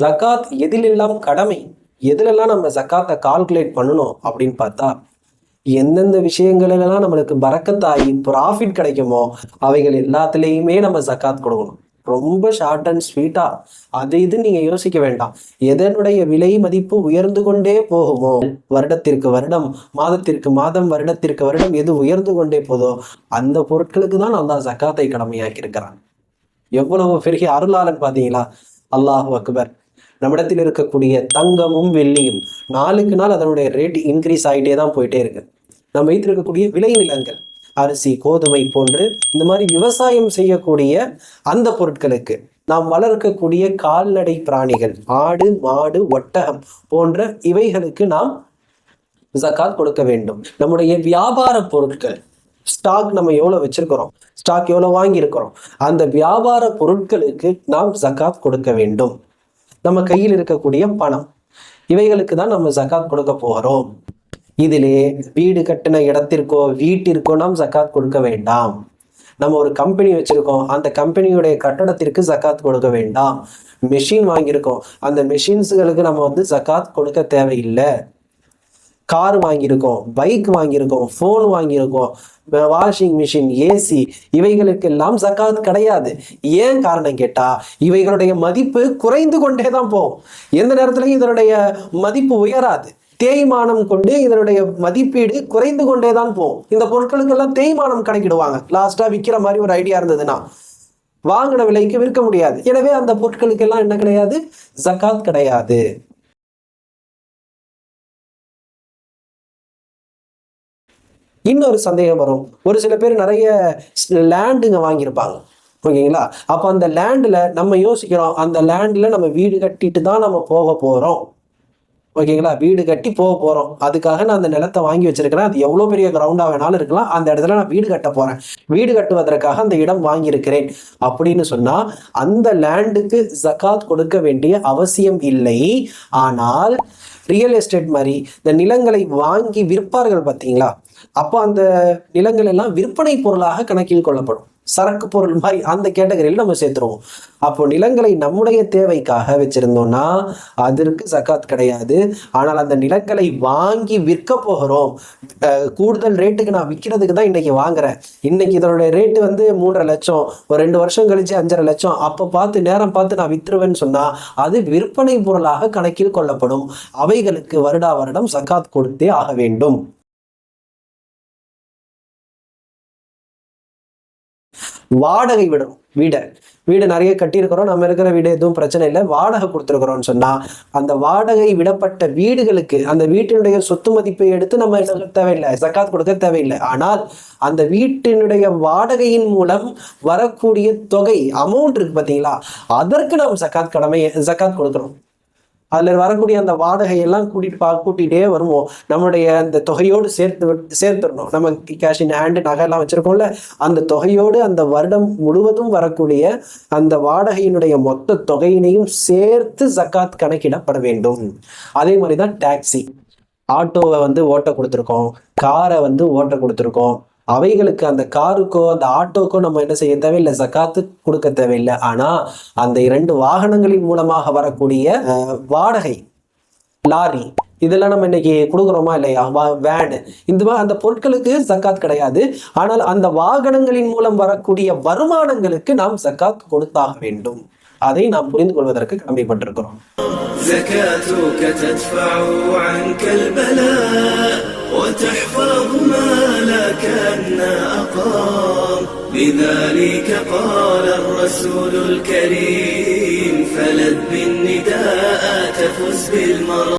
ஜகாத் எதிலெல்லாம் கடமை? எதிலெல்லாம் நம்ம ஜக்காத்தை கால்குலேட் பண்ணணும் அப்படின்னு பார்த்தா எந்தெந்த விஷயங்கள்லாம் நம்மளுக்கு பறக்கத்தாகி ப்ராஃபிட் கிடைக்குமோ அவைகள் எல்லாத்துலேயுமே நம்ம ஜகாத் கொடுக்கணும். ரொம்ப ஷார்ட் அண்ட் ஸ்வீட்டா அது இது நீங்க யோசிக்க வேண்டாம். எதனுடைய விலை மதிப்பு உயர்ந்து கொண்டே போகுமோ? வருடத்திற்கு வருடம் மாதத்திற்கு மாதம் வருடத்திற்கு வருடம் எது உயர்ந்து கொண்டே போதோ அந்த பொருட்களுக்கு தான் அந்த ஜக்காத்தை கடமையாக்கி இருக்கிறான் எவ்வளவு பெரிய அருளாளன் பாத்தீங்களா? அல்லாஹ் அக்பர். நம்மிடத்தில் இருக்கக்கூடிய தங்கமும் வெள்ளியும் நாளுக்கு நாள் அதனுடைய ரேட் இன்க்ரீஸ் ஆகிட்டே தான் போயிட்டே இருக்கு. நம்ம வைத்திருக்கக்கூடிய விளைநிலங்கள் அரிசி கோதுமை போன்று இந்த மாதிரி விவசாயம் செய்யக்கூடிய அந்த பொருட்களுக்கு நாம் வளர்க்கக்கூடிய கால்நடை பிராணிகள் ஆடு மாடு ஒட்டகம் போன்ற இவைகளுக்கு நாம் ஜக்காத் கொடுக்க வேண்டும். நம்முடைய வியாபார பொருட்கள் ஸ்டாக் நம்ம எவ்வளோ வச்சிருக்கிறோம்? ஸ்டாக் எவ்வளோ வாங்கியிருக்கிறோம்? அந்த வியாபார பொருட்களுக்கு நாம் ஜக்காத் கொடுக்க வேண்டும். நம்ம கையில் இருக்கக்கூடிய பணம் இவைகளுக்கு தான் நம்ம ஜக்காத் கொடுக்க போகிறோம் இதிலே வீடு கட்டின இடத்திற்கோ வீட்டிற்கோ நாம் ஜக்காத் கொடுக்க வேண்டாம். நம்ம ஒரு கம்பெனி வச்சிருக்கோம். அந்த கம்பெனியுடைய கட்டடத்திற்கு ஜக்காத் கொடுக்க வேண்டாம். மெஷின் வாங்கியிருக்கோம். அந்த மெஷின்ஸுகளுக்கு நம்ம வந்து ஜக்காத் கொடுக்க தேவையில்லை. கார் வாங்கியிருக்கோம். பைக் வாங்கியிருக்கோம். ஃபோன் வாங்கியிருக்கோம். வாஷிங் மிஷின் ஏசி இவைகளுக்கெல்லாம் ஜக்காத் கிடையாது. ஏன் காரணம் கேட்டா இவைகளுடைய மதிப்பு குறைந்து கொண்டே தான் போகும். எந்த நேரத்துலையும் இதனுடைய மதிப்பு உயராது. தேய்மானம் கொண்டு இதனுடைய மதிப்பீடு குறைந்து கொண்டே தான் போகும். இந்த பொருட்களுக்கெல்லாம் தேய்மானம் கணக்கிடுவாங்க. லாஸ்டா விற்கிற மாதிரி ஒரு ஐடியா இருந்ததுன்னா வாங்கின விலைக்கு விற்க முடியாது. எனவே அந்த பொருட்களுக்கெல்லாம் என்ன கிடையாது? ஜக்காத் கிடையாது. இன்னொரு சந்தேகம் வரும். ஒரு சில பேர் நிறைய லேண்டுங்க வாங்கியிருப்பாங்க. ஓகேங்களா? அப்போ அந்த லேண்டில் நம்ம யோசிக்கிறோம். அந்த லேண்டில் நம்ம வீடு கட்டிட்டு தான் நம்ம போக போகிறோம் ஓகேங்களா? வீடு கட்டி போக போகிறோம் அதுக்காக நான் அந்த நிலத்தை வாங்கி வச்சிருக்கிறேன். அது எவ்வளோ பெரிய கிரவுண்டாக வேணாலும் இருக்கலாம். அந்த இடத்துல நான் வீடு கட்ட போகிறேன் வீடு கட்டுவதற்காக அந்த இடம் வாங்கியிருக்கிறேன். அப்படின்னு சொன்னால் அந்த லேண்டுக்கு ஜக்காத் கொடுக்க வேண்டிய அவசியம் இல்லை. ஆனால் ரியல் எஸ்டேட் மாதிரி இந்த நிலங்களை வாங்கி விற்பார்கள் பார்த்தீங்களா? அப்போ அந்த நிலங்கள் எல்லாம் விற்பனை பொருளாக கணக்கில் கொள்ளப்படும். சரக்கு பொருள் மாதிரி அந்த கேட்டகரியில் நம்ம சேர்த்துருவோம். அப்போ நிலங்களை நம்முடைய தேவைக்காக வச்சிருந்தோம்னா அதற்கு சக்காத் கிடையாது. ஆனால் அந்த நிலங்களை வாங்கி விற்க போகிறோம். கூடுதல் ரேட்டுக்கு நான் விற்கிறதுக்கு தான் இன்னைக்கு வாங்குறேன். இன்னைக்கு இதனுடைய ரேட்டு வந்து மூன்றரை லட்சம் ஒரு ரெண்டு வருஷம் கழிச்சு அஞ்சரை லட்சம். அப்போ பார்த்து நேரம் பார்த்து நான் விற்றுருவேன்னு சொன்னால் அது விற்பனை பொருளாக கணக்கில் கொள்ளப்படும். அவைகளுக்கு வருடா வருடம் சக்காத் கொடுத்தே ஆக வேண்டும். வாடகை விடணும் வீடை வீடு நிறைய கட்டியிருக்கிறோம். நம்ம இருக்கிற வீடு எதுவும் பிரச்சனை இல்லை. வாடகை கொடுத்துருக்குறோம்னு சொன்னால் அந்த வாடகை விடப்பட்ட வீடுகளுக்கு அந்த வீட்டினுடைய சொத்து மதிப்பை எடுத்து நம்ம தேவையில்லை? ஜக்காத் கொடுக்க தேவையில்லை. ஆனால் அந்த வீட்டினுடைய வாடகையின் மூலம் வரக்கூடிய தொகை அமௌண்ட் இருக்கு பார்த்தீங்களா? அதற்கு நாம் சக்காத் கடமை ஜக்காத் கொடுக்குறோம். அதில் வரக்கூடிய அந்த வாடகையெல்லாம் கூட்டிட்டு பா கூட்டிகிட்டே வருவோம். நம்மளுடைய அந்த தொகையோடு சேர்த்து சேர்த்துடணும். நம்ம கேஷ் இன் ஹேண்டு நகையெல்லாம் வச்சுருக்கோம்ல அந்த தொகையோடு அந்த வருடம் முழுவதும் வரக்கூடிய அந்த வாடகையினுடைய மொத்த தொகையினையும் சேர்த்து ஜக்காத் கணக்கிடப்பட வேண்டும். அதே மாதிரி தான் டாக்ஸி ஆட்டோவை வந்து ஓட்ட கொடுத்துருக்கோம். காரை வந்து ஓட்ட கொடுத்துருக்கோம். அவைகளுக்கு அந்த காருக்கோ அந்த ஆட்டோக்கோ நம்ம என்ன செய்ய தேவையில்லை சக்காத்து கொடுக்க தேவையில்லை. ஆனால் அந்த இரண்டு வாகனங்களின் மூலமாக வரக்கூடிய வாடகை லாரி இதெல்லாம் நம்ம இன்னைக்கு கொடுக்குறோமா இல்லையா? வேனு இந்த மாதிரி அந்த பொருட்களுக்கு சக்காத் கிடையாது. ஆனால் அந்த வாகனங்களின் மூலம் வரக்கூடிய வருமானங்களுக்கு நாம் சக்காத் கொடுத்தாக வேண்டும். அதை நாம் புரிந்து கொள்வதற்கு கடமைப்பட்டிருக்கிறோம். وتحفظ ما لكنا أقام. بذلك قال الرسول الكريم فلد بالنداء تفز بالمرض